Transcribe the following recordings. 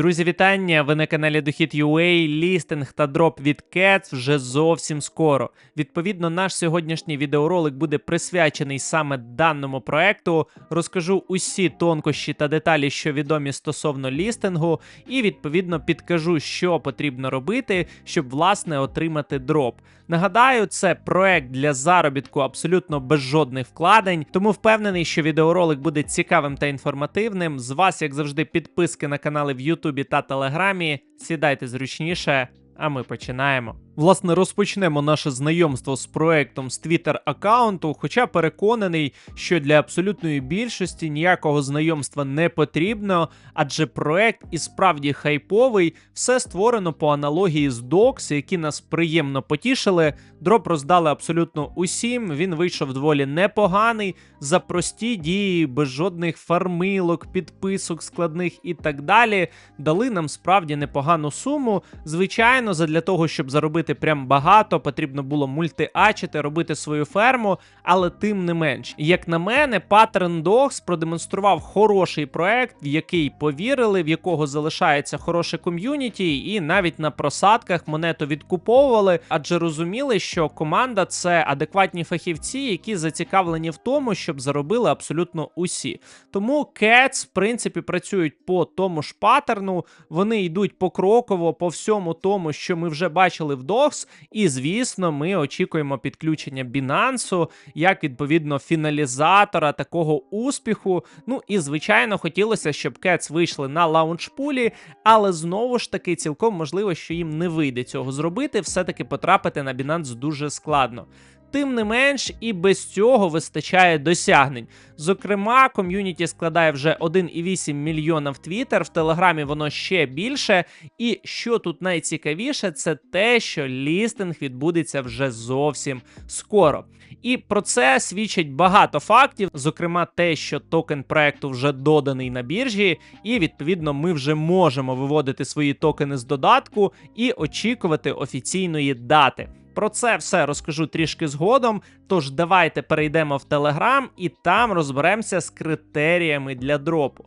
Друзі, вітання! Ви на каналі Дохід UA, лістинг та дроп від Cats вже зовсім скоро. Відповідно, наш сьогоднішній відеоролик буде присвячений саме даному проекту. Розкажу усі тонкощі та деталі, що відомі стосовно лістингу, і відповідно підкажу, що потрібно робити, щоб власне отримати дроп. Нагадаю, це проект для заробітку абсолютно без жодних вкладень, тому впевнений, що відеоролик буде цікавим та інформативним. З вас, як завжди, підписки на канали в Ютубі та Телеграмі. Сідайте зручніше, а ми починаємо. Власне, розпочнемо наше знайомство з проектом з Twitter аккаунту, хоча переконаний, що для абсолютної більшості ніякого знайомства не потрібно, адже проект і справді хайповий, все створено по аналогії з Docs, які нас приємно потішили. Дроп роздали абсолютно усім. Він вийшов доволі непоганий за прості дії, без жодних фармилок, підписок складних і так далі. Дали нам справді непогану суму. Звичайно, задля того, щоб заробити прям багато, потрібно було мультиачити, робити свою ферму, але тим не менш. Як на мене, Pattern Dogs продемонстрував хороший проект, в який повірили, в якого залишається хороше ком'юніті, і навіть на просадках монету відкуповували, адже розуміли, що команда це адекватні фахівці, які зацікавлені в тому, щоб заробили абсолютно усі. Тому Cats, в принципі, працюють по тому ж паттерну, вони йдуть покроково по всьому тому, що ми вже бачили в Dogs, і звісно, ми очікуємо підключення Binance як відповідно фіналізатора такого успіху. Ну і звичайно, хотілося, щоб Cats вийшли на лаунчпулі, але знову ж таки, цілком можливо, що їм не вийде цього зробити. Все-таки потрапити на Binance дуже складно. Тим не менш, і без цього вистачає досягнень. Зокрема, ком'юніті складає вже 1,8 мільйона в Твіттер, в Телеграмі воно ще більше. І що тут найцікавіше, це те, що лістинг відбудеться вже зовсім скоро. І про це свідчить багато фактів, зокрема, те, що токен проекту вже доданий на біржі, і відповідно ми вже можемо виводити свої токени з додатку і очікувати офіційної дати. Про це все розкажу трішки згодом. Тож давайте перейдемо в Телеграм і там розберемося з критеріями для дропу.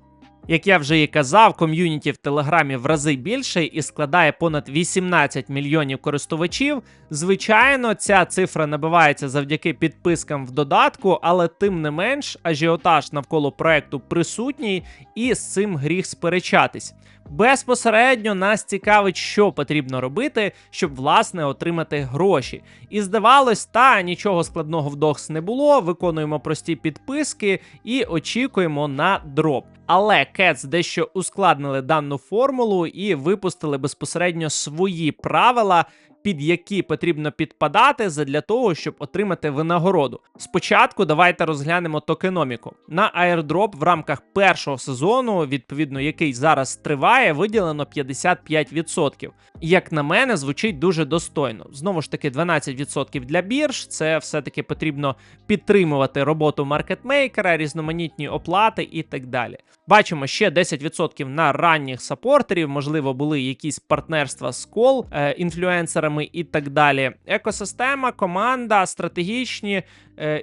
Як я вже і казав, ком'юніті в Телеграмі в рази більше і складає понад 18 мільйонів користувачів. Звичайно, ця цифра набивається завдяки підпискам в додатку, але тим не менш ажіотаж навколо проекту присутній, і з цим гріх сперечатись. Безпосередньо нас цікавить, що потрібно робити, щоб власне отримати гроші. І здавалось, та нічого складного в докс не було. Виконуємо прості підписки і очікуємо на дроп. Але Cats дещо ускладнили дану формулу і випустили безпосередньо свої правила, під які потрібно підпадати для того, щоб отримати винагороду. Спочатку давайте розглянемо токеноміку. На airdrop в рамках першого сезону, відповідно, який зараз триває, виділено 55%. Як на мене, звучить дуже достойно. Знову ж таки, 12% для бірж. Це все-таки потрібно підтримувати роботу маркетмейкера, різноманітні оплати і так далі. Бачимо ще 10% на ранніх сапортерів, можливо, були якісь партнерства з кол, е, інфлюенсерами і так далі. Екосистема, команда, стратегічні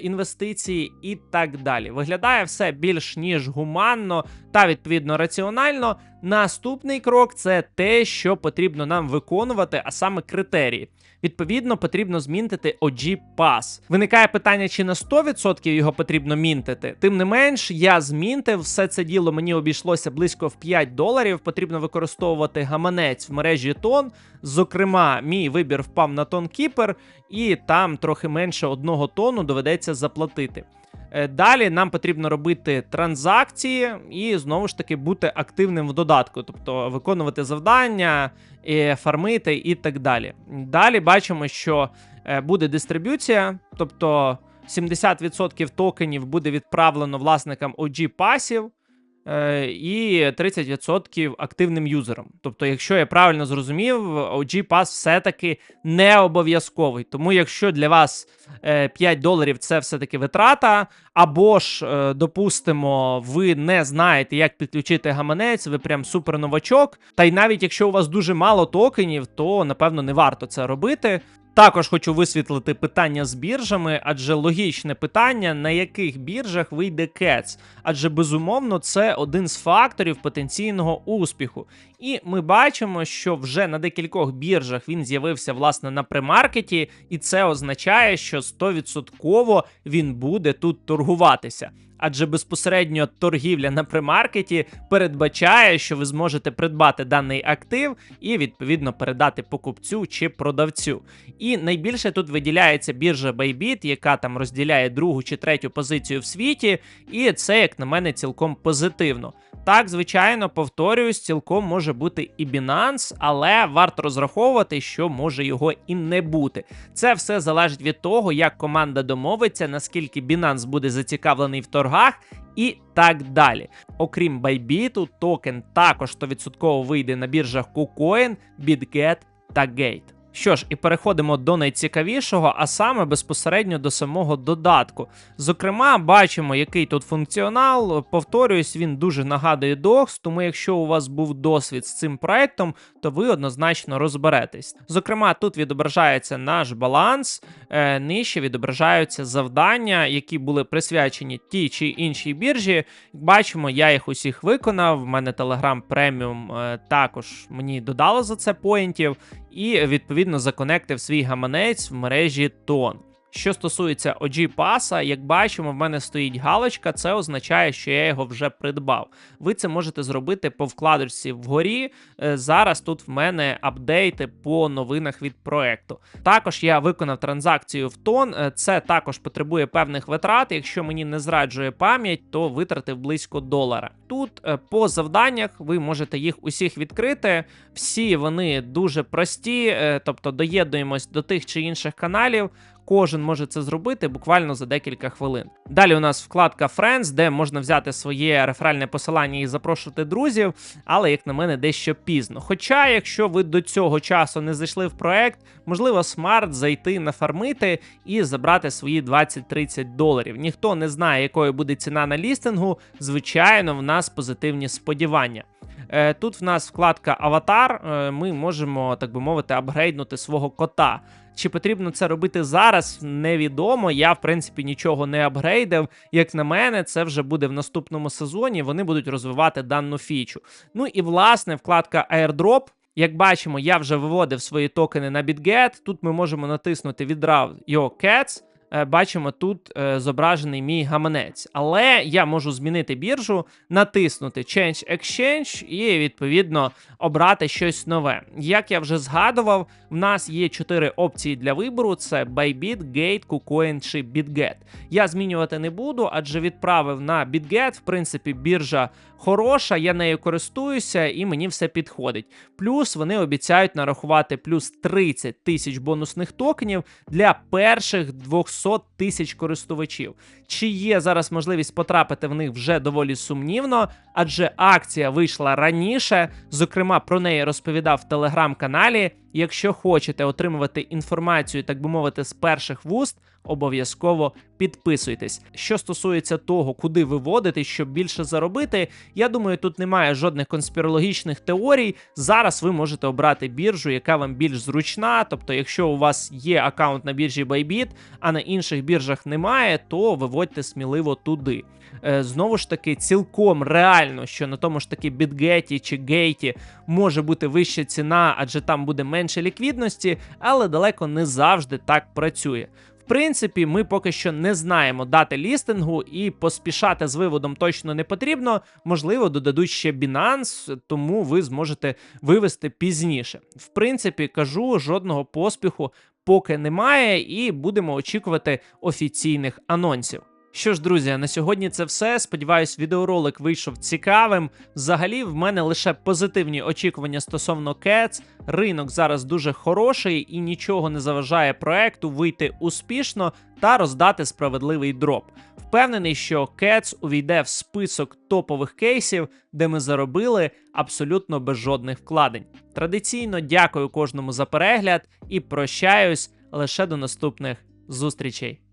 інвестиції і так далі. Виглядає все більш ніж гуманно та відповідно раціонально. Наступний крок це те, що потрібно нам виконувати, а саме критерії. Відповідно, потрібно змінтити OG Pass. Виникає питання, чи на 100% його потрібно мінтити. Тим не менш, я змінтив все це діло. Мені обійшлося близько в 5 доларів. Потрібно використовувати гаманець в мережі тон. Зокрема, мій вибір впав на тон Keeper, і там трохи менше одного тону доведеться заплатити. Е, далі нам потрібно робити транзакції і знову ж таки бути активним в додатку, тобто виконувати завдання, і фармити і так далі. Далі бачимо, що е, буде дистриб'юція, тобто 70% токенів буде відправлено власникам OG пасів. Е, і 30% активним юзером. Тобто, якщо я правильно зрозумів, OG Pass все-таки не обов'язковий. Тому, якщо для вас 5 е, доларів це все-таки витрата, або ж, е, допустимо, ви не знаєте, як підключити гаманець, ви прям супер новачок. Та й навіть якщо у вас дуже мало токенів, то напевно не варто це робити. Також хочу висвітлити питання з біржами, адже логічне питання, на яких біржах вийде Cats. Адже безумовно це один з факторів потенційного успіху. І ми бачимо, що вже на декількох біржах він з'явився власне на премаркеті, і це означає, що 100% він буде тут торгуватися. Адже безпосередньо торгівля на премаркеті передбачає, що ви зможете придбати даний актив і відповідно передати покупцю чи продавцю. І найбільше тут виділяється біржа Bybit, яка там розділяє другу чи третю позицію в світі, і це, як на мене, цілком позитивно. Так, звичайно, повторююсь, цілком може бути і Binance, але варто розраховувати, що може його і не бути. Це все залежить від того, як команда домовиться, наскільки Binance буде зацікавлений в торгах. І так далі. Окрім Bybit, токен також 100% вийде на біржах KuCoin, BitGet та Gate. Що ж, і переходимо до найцікавішого, а саме безпосередньо до самого додатку. Зокрема, бачимо, який тут функціонал. Повторююсь, він дуже нагадує Docs, тому якщо у вас був досвід з цим проектом, то ви однозначно розберетесь. Зокрема, тут відображається наш баланс, е, нижче відображаються завдання, які були присвячені тій чи іншій біржі. Бачимо, я їх усіх виконав. В мене Telegram е, також мені додало за це поінтів і відповідно законектив свій гаманець в мережі Тон. Що стосується OG паса, як бачимо, в мене стоїть галочка, це означає, що я його вже придбав. Ви це можете зробити по вкладочці вгорі. Е, зараз тут в мене апдейти по новинах від проекту. Також я виконав транзакцію в тон. Е, це також потребує певних витрат. Якщо мені не зраджує пам'ять, то витратив близько долара. Тут е, по завданнях ви можете їх усіх відкрити. Всі вони дуже прості, тобто доєднуємось до тих чи інших каналів. Кожен може це зробити буквально за декілька хвилин. Далі у нас вкладка Friends, де можна взяти своє реферальне посилання і запрошувати друзів, але, як на мене, дещо пізно. Хоча, якщо ви до цього часу не зайшли в проект, можливо, смарт зайти нафармити і забрати свої 20-30 доларів. Ніхто не знає, якою буде ціна на лістингу. Звичайно, в нас позитивні сподівання. Е, тут в нас вкладка Аватар. Е, ми можемо, так би мовити, апгрейднути свого кота. Чи потрібно це робити зараз, невідомо. Я, в принципі, нічого не апгрейдив. Як на мене, це вже буде в наступному сезоні. Вони будуть розвивати дану фічу. Ну і власне вкладка Airdrop. Як бачимо, я вже виводив свої токени на BitGet. Тут ми можемо натиснути Withdraw Your Cats. Е, бачимо тут е, зображений мій гаманець. Але я можу змінити біржу, натиснути Change Exchange і, відповідно, обрати щось нове. Як я вже згадував, в нас є чотири опції для вибору: це Bybit, Gate, KuCoin чи BitGet. Я змінювати не буду, адже відправив на BitGet, в принципі, біржа хороша, я нею користуюся і мені все підходить. Плюс вони обіцяють нарахувати плюс 30 тисяч бонусних токенів для перших 200 тисяч користувачів. Чи є зараз можливість потрапити в них вже доволі сумнівно, адже акція вийшла раніше. Зокрема, про неї розповідав в телеграм-каналі. Якщо хочете отримувати інформацію, так би мовити, з перших вуст, обов'язково підписуйтесь. Що стосується того, куди виводити, щоб більше заробити, я думаю, тут немає жодних конспірологічних теорій. Зараз ви можете обрати біржу, яка вам більш зручна. Тобто, якщо у вас є аккаунт на біржі Bybit, а на інших біржах немає, то виводьте сміливо туди. Е, знову ж таки, цілком реально, що на тому ж таки бітгеті чи гейті може бути вища ціна, адже там буде менше ліквідності, але далеко не завжди так працює. Принципі, ми поки що не знаємо дати лістингу, і поспішати з виводом точно не потрібно. Можливо, додадуть ще Binance, тому ви зможете вивести пізніше. В принципі, кажу, жодного поспіху поки немає, і будемо очікувати офіційних анонсів. Що ж, друзі, на сьогодні це все. Сподіваюсь, відеоролик вийшов цікавим. Взагалі, в мене лише позитивні очікування стосовно Cats. Ринок зараз дуже хороший і нічого не заважає проекту вийти успішно та роздати справедливий дроп. Впевнений, що Cats увійде в список топових кейсів, де ми заробили абсолютно без жодних вкладень. Традиційно дякую кожному за перегляд і прощаюсь лише до наступних зустрічей.